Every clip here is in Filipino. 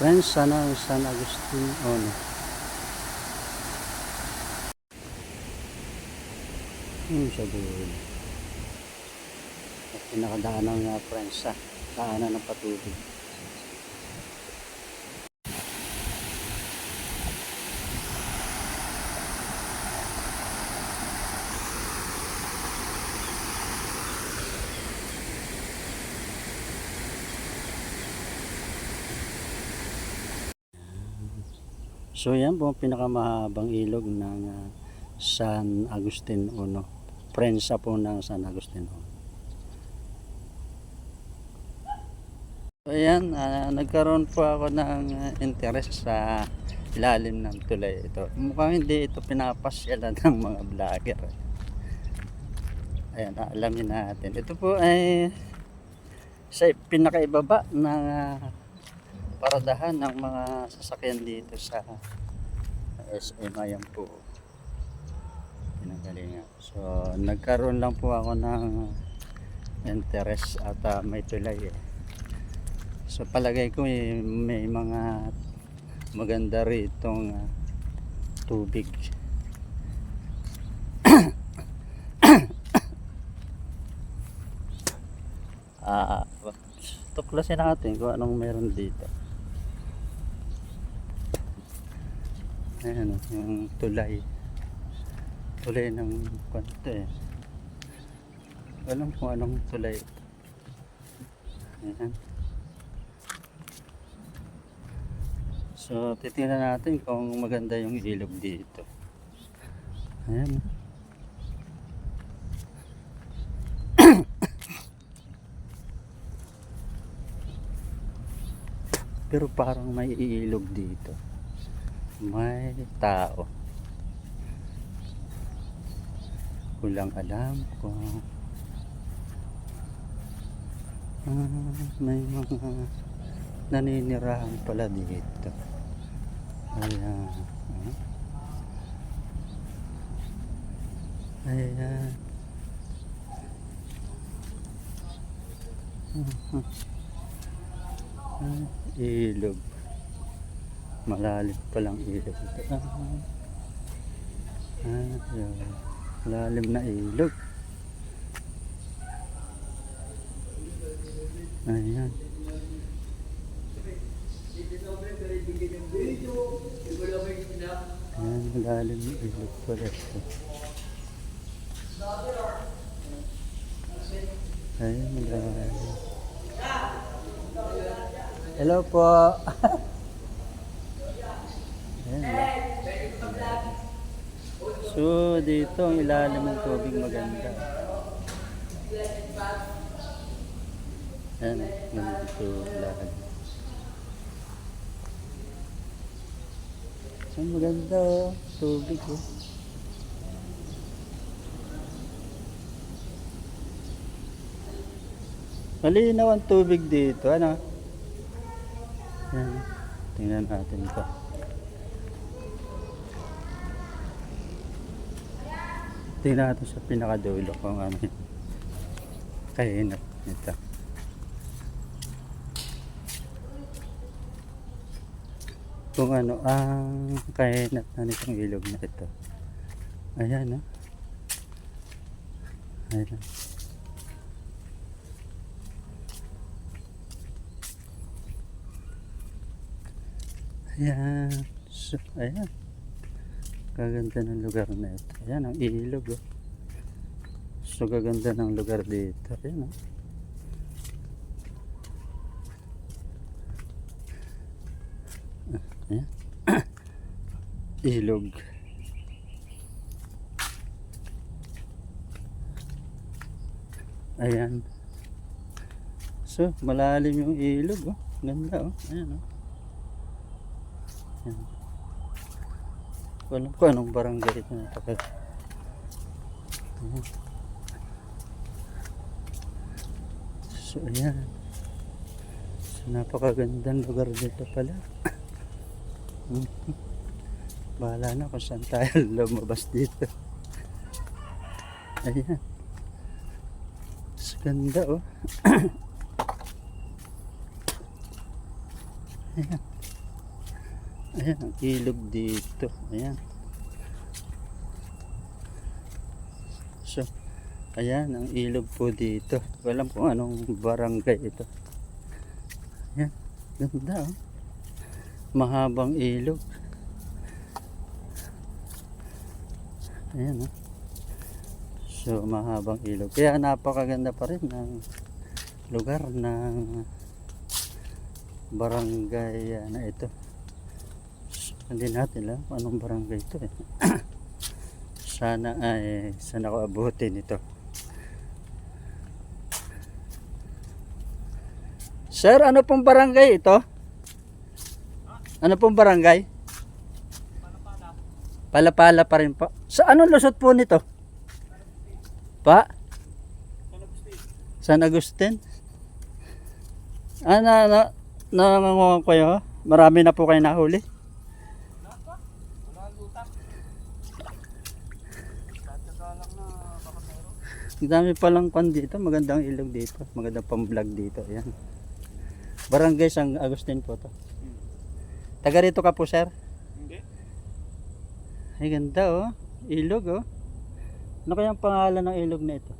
Friends, sana ang San Agustin Ono. Yung sa dulo. At pinakadaanan nga friends sa daanan ng patubig. So yan po ang pinakamahabang ilog ng ah, San Agustin Uno. Prensa po ng San Agustin Uno. So yan, ah, nagkaroon po ako ng ah, interest sa ilalim ng tulay ito. Mukhang hindi ito pinapasyalan ng mga vlogger. Ayan, alamin natin. Ito po ay sa pinakaibaba ng ah, paradahan ng mga sasakyan dito sa SM ayan po. Pinagalingan so nagkaroon lang po ako ng interest at ah, may tulay eh. so palagay ko eh, may mga maganda ritong ah, tubig. Ah tuklasin natin kung anong meron dito Ayan o, yung tulay. Tulay ng kwento eh. Alam kung anong tulay. Ayan. So, titingnan natin kung maganda yung ilog dito. Ayan. Pero parang may ilog dito may tao. Kulang alam kung ah, may mga naninirahan pala dito. Ayan. ah. Ayan. Ah, ilog malalim palang ilog ito. Ah, ah. Malalim na ilog. Ayan. Ayan, malalim na ilog pala ito. Ayan, malalim. Hello po. So, dito ang ilalim ng tubig maganda. Ayan, nandito ilalim. Ang maganda oh, tubig oh. Malinaw ang tubig dito, ano? Ayan, tingnan natin ito. Tingnan natin sa pinakadulo kung ano yun. Kainat nito. Kung ano ang kainat na nitong ilog na ito. Ayan ah. Ayan. Ayan. So, ayan. Kaganda ng lugar na ito. Ayan ang ilog oh. So gaganda ng lugar dito. Ayan oh. Ah, Ayan. ilog. Ayan. So, malalim yung ilog oh. Ganda oh. Ayan oh. Ayan. Walang ko anong barangay ito na. Ayan. So, ayan. So, napakagandang lugar dito pala. Bahala na kung saan tayo lumabas dito. Ayan. So, ganda oh. ayan. Ayan, ang ilog dito. Ayan. So, ayan, ang ilog po dito. Walam kung anong barangay ito. Ayan, ganda oh. Mahabang ilog. Ayan oh. So, mahabang ilog. Kaya napakaganda pa rin ng lugar ng barangay ah, na ito. Hindi natin alam kung anong barangay ito eh. Sana ay sana ko abutin ito. Sir, ano pong barangay ito? Ano pong barangay? Palapala pa rin po. Sa anong lusot po nito? Pa? San Agustin? Ah, na, na, yun. Marami na po kayo nahuli. Dami palang pan dito. Magandang ilog dito. Magandang pang-vlog dito. Ayan. Barangay San Agustin po to. Taga rito ka po, sir? Hindi. Ay, ganda oh. Ilog oh. Ano kaya ang pangalan ng ilog na ito?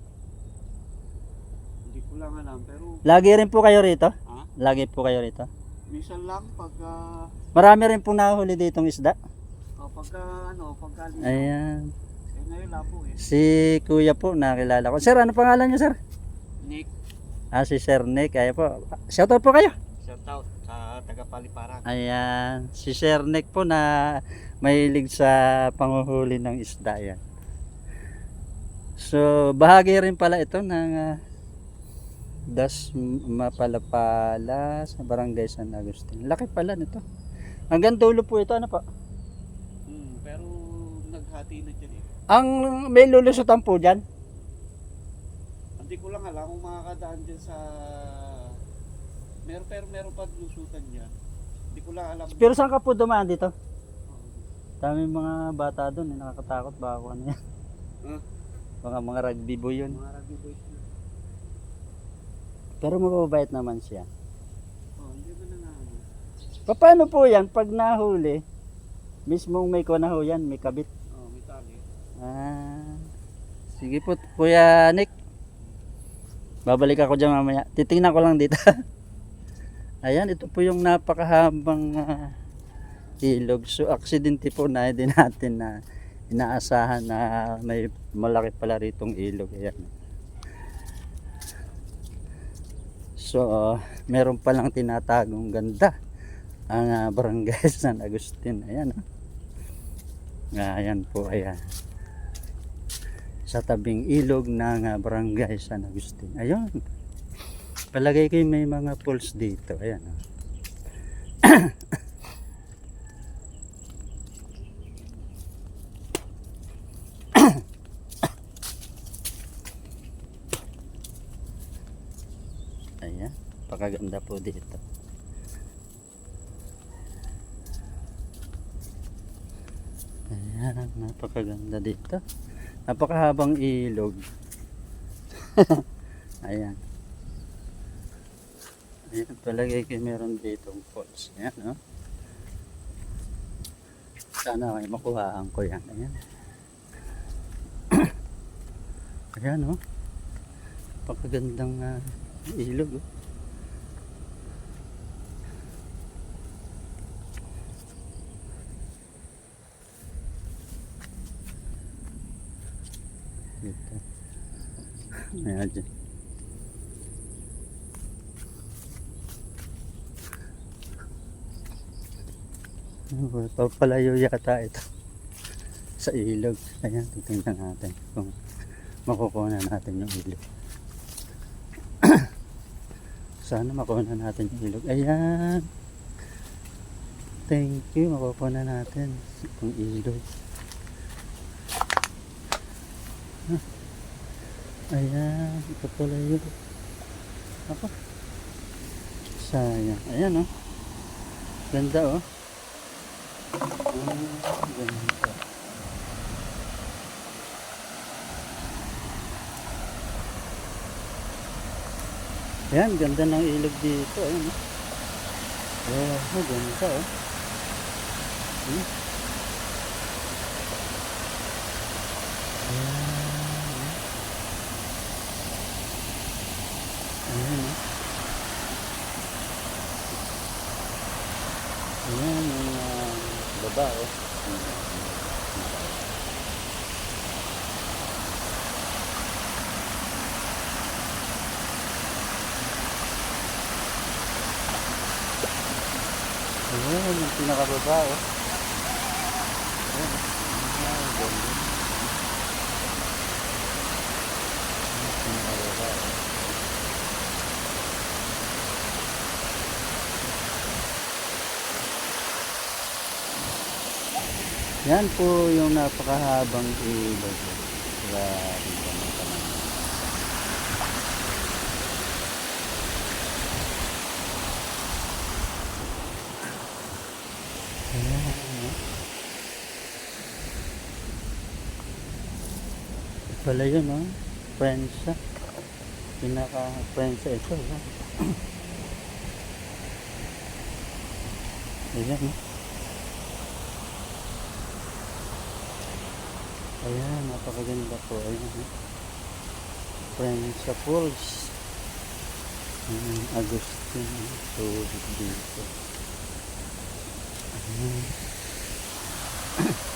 Hindi ko lang alam pero Lagi rin po kayo rito? ha? Lagi po kayo rito? Minsan lang pag ah, Marami rin pong nahuli ditong isda. oh, pagka ano, pagka. Ayan. Ngayon labo eh. Si Kuya po, nakilala ko. Sir, ano pangalan niyo, sir? Nick, Ah, si Sir Nick. Ayan po. Shoutout po kayo. shout out sa taga Paliparan. Ayan. Si Sir Nick po na mahilig sa panguhuli ng isda. Yan. So, bahagi rin pala ito ng ah, Das Mapalapala sa Barangay San Agustin. Laki pala nito. Hanggang dulo po ito. Ano pa? Hmm, pero naghati na. Ang may lulusutan po dyan. Hindi ko lang alam kung makakadaan dyan sa meron pero meron pa lusutan dyan. Hindi ko lang alam. Pero saan ka po dumaan dito? Dami mga bata doon, eh, nakakatakot ba ako ano yan? Huh? Mga mga rugby boy yun. mga rugby boys na. Pero mababait naman siya. Oh, hindi mo na nga ano. Pa- Paano po yan pag nahuli? Mismong may kunaho yan, may kabit. Ah, sige po, Kuya Nick. Babalik ako dyan mamaya. Titingnan ko lang dito. Ayan, ito po yung napakahabang ah, ilog. So, aksidente po na hindi natin na inaasahan na may malaki pala ritong ilog. Ayan. So, ah, meron palang tinatagong ganda ang ah, barangay San Agustin. Ayan. ah. Ayan po, ayan. Sa tabing ilog ng barangay San Agustin. Ayun. Palagay ko may mga pools dito. Ayan. ah. Ayan. Pakaganda po dito. Ayan, napakaganda dito. Napakahabang ilog. Ayan. Ayan, palagay ko meron dito falls. Ayan, no? Sana may makuhaan ko yan. Ayan. Ayan, no? Napakagandang ah, ilog. Oh. Dito. Ayan Papalayo yata ito sa ilog. Ayan, titingnan natin kung makukuha natin yung ilog. Sana makuha natin yung ilog. Ayan. Thank you. Makukuha na natin yung ilog. Ayan, ito pala yun. Ako. Sayang. Ayan, oh. Ganda, oh. Ah, ganda. Ayan, ganda ng ilog dito. Ayan, oh. Oh, ganda, oh. Hmm? Ayan. Ayan. oh. Ayan yung ah, baba oh. Ayan yung pinakababa oh. Yan po yung napakahabang ilog. Grabe naman naman. Ayan. Ito Pala yun, no? Prensa. Pinaka-prensa ito, no? Ayan? Ayan, napakaganda po. Ayan. eh. Prensa Falls. Ayan, Agustin. Tubig dito. Ayan,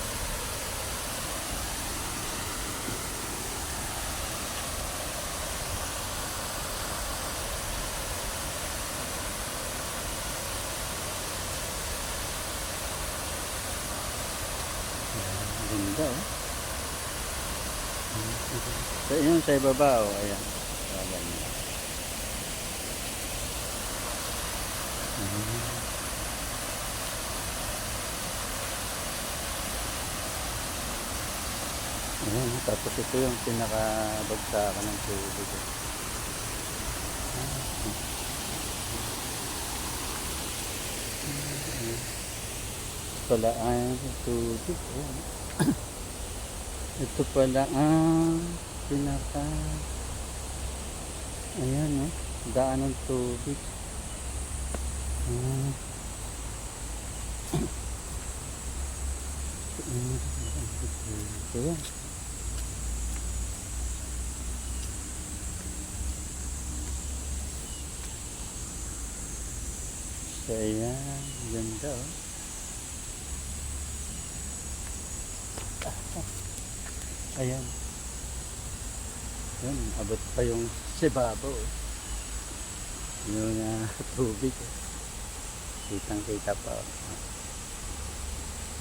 Ganda oh. Sa ibaba oh, ayan. Ayan. Ayan. Tapos ito yung pinakabagsakan ng tubig. Ayan. Pala ang tubig. Ayan. Ito pala ang pinaka ayan no? Daan ng tubig. Ah. ito yan so ayan. Ganda oh. Ayan. Ayan, abot pa yung sibabo. oh. Yung ah, tubig. oh. Kitang kita pa. oh.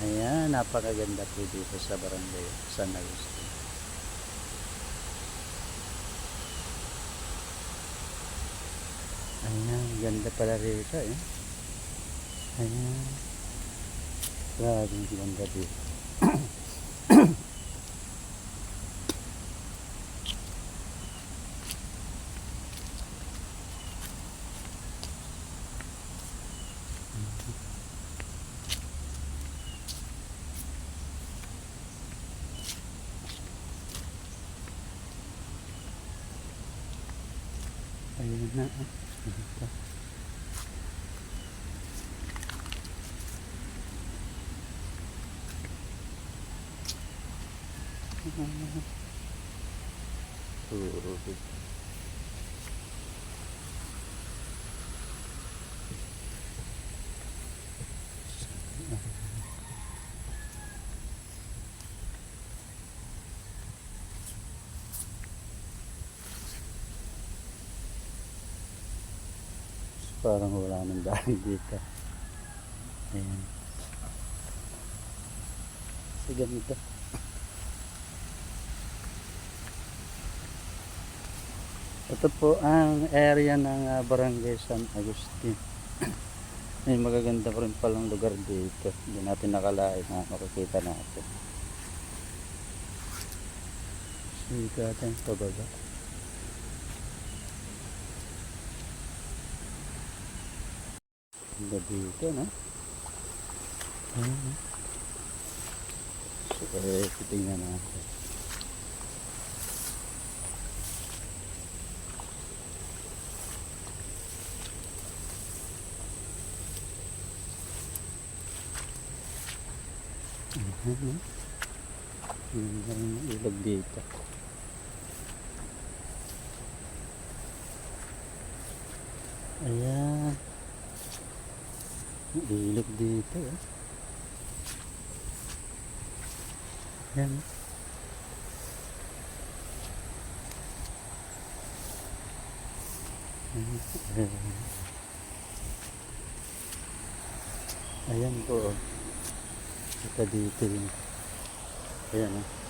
Ayan, napakaganda po dito sa barangay San Agustin. Ayan, ganda pala rito eh. Ayan. Grabe, ganda dito. Ayun na. ah. Ito. Tubig. Parang wala nang daan dito. Ayan. Sa ganito. Ito po ang area ng ah, Barangay San Agustin. May magaganda pa rin palang lugar dito. Hindi natin nakalain na makikita natin. Sige natin pababa. Ganda dito, no? No? So, eh, titingnan natin. Ayan, Yung ilog dito. Ayan. Ilog dito. Eh. Ayan. Ayan. Po. Ito dito yun. Ayan oh.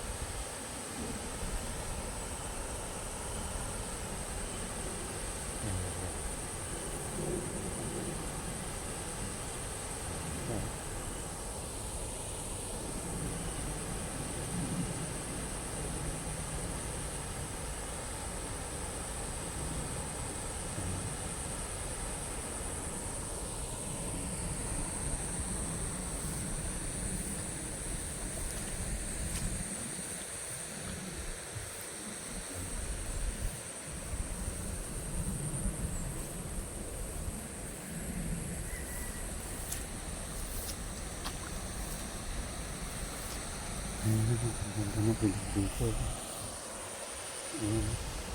Ganda ilog dito.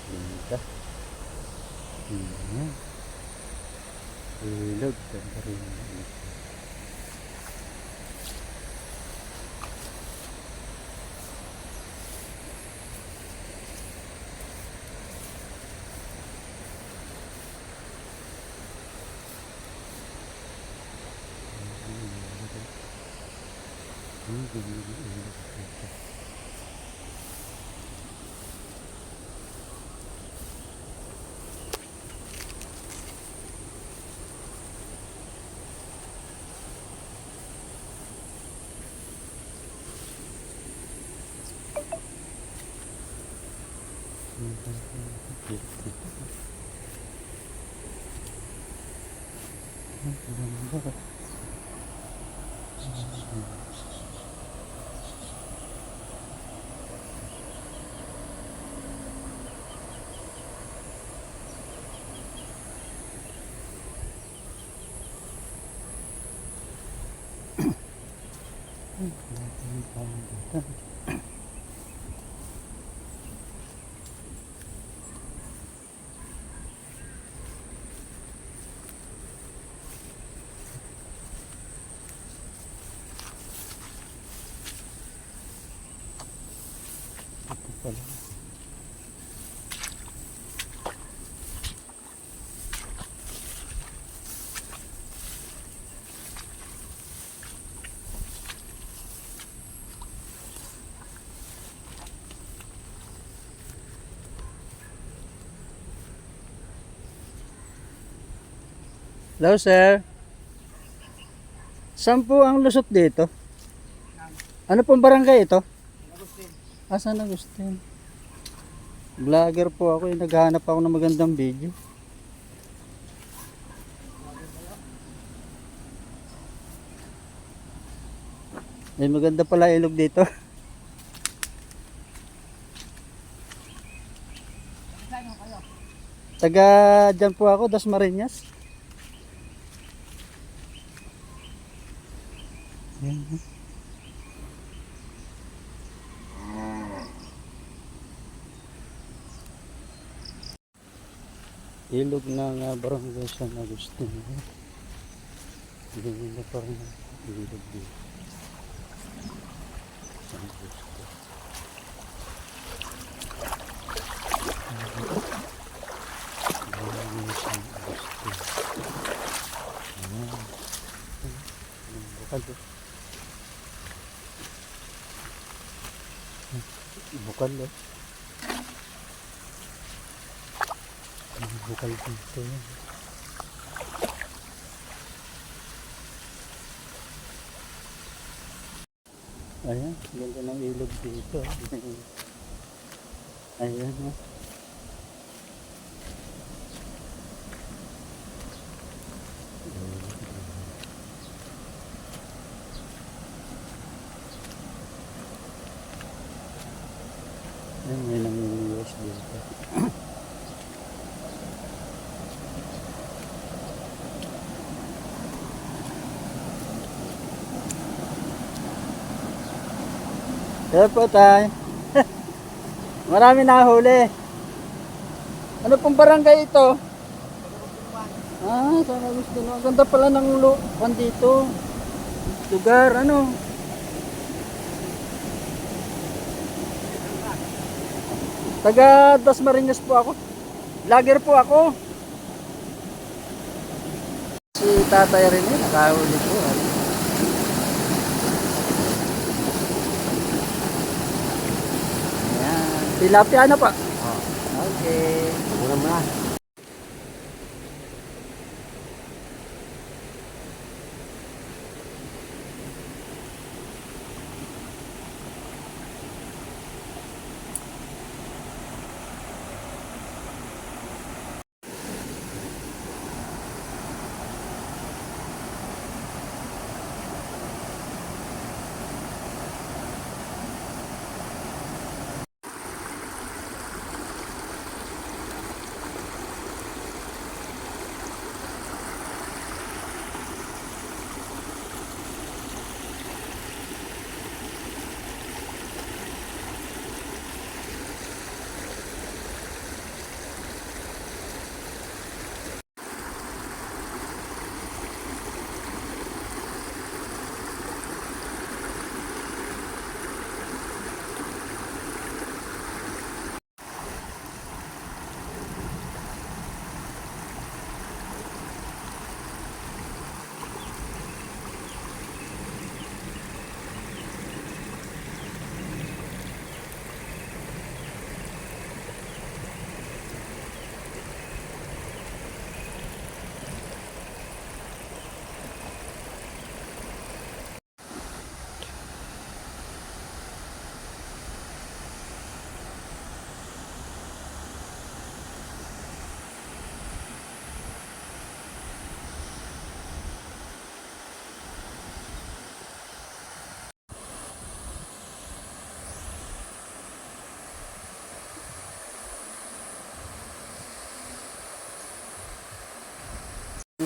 Ganda. Ayan. Ilog, ganda rin. ganda ng 嗯我们这 pala. Hello, sir. Saan po ang lusot dito? Ano pong barangay ito? Ah, San Agustin. Vlogger po ako, eh. naghahanap ako ng magandang video. May maganda pala ilog dito. Taga dyan po ako, Das Marinas. Ilog ng uh, Barangay San Agustin. Hindi nila parang ilog dito. San Agustin. Barangay San Agustin. Bukal oh. Bukal oh. Bukal dito yan. Ayan, ganda ng ilog dito. Ayan, oh. Ayan, Hello po, tay. Marami nahuli. Ano pong barangay ito? Ah, sana gusto nyo. Ang ganda pala ng lupan dito. Lugar, ano? Taga Dasmariñas po ako. Vlogger po ako. Si Tatay rin eh, nakahuli po. Ano? Tilapia na pa. Okay. Muna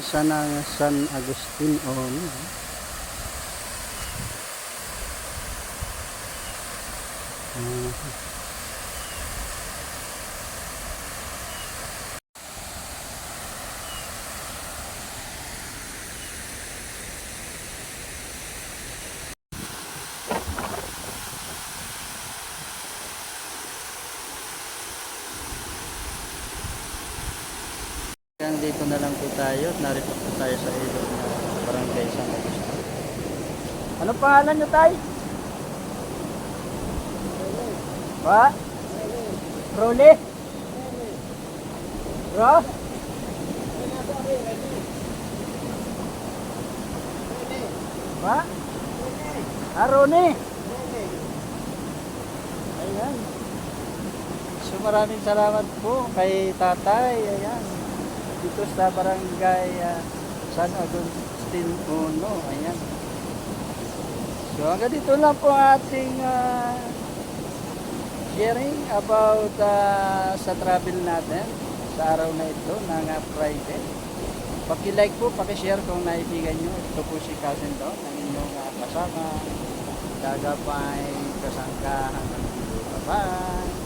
muna. Sana San Agustin o ano. Ah. Hanggang dito na lang po tayo at narito po tayo sa ilog na barangay San Agustin. Ano pangalan nyo tay? Ba? Role? Ro? Ba? Ah, Rone? Ayan. So maraming salamat po kay tatay. Ayan dito sa barangay ah, San Agustin Uno. Ayan. So hanggang dito lang po ating ah, sharing about ah, sa travel natin sa araw na ito ng ah, Friday. Paki-like po, paki-share kung naibigan nyo. Ito po si Cousin Don, ang inyong ah, kasama. Gagapay, kasangkahan. Bye-bye!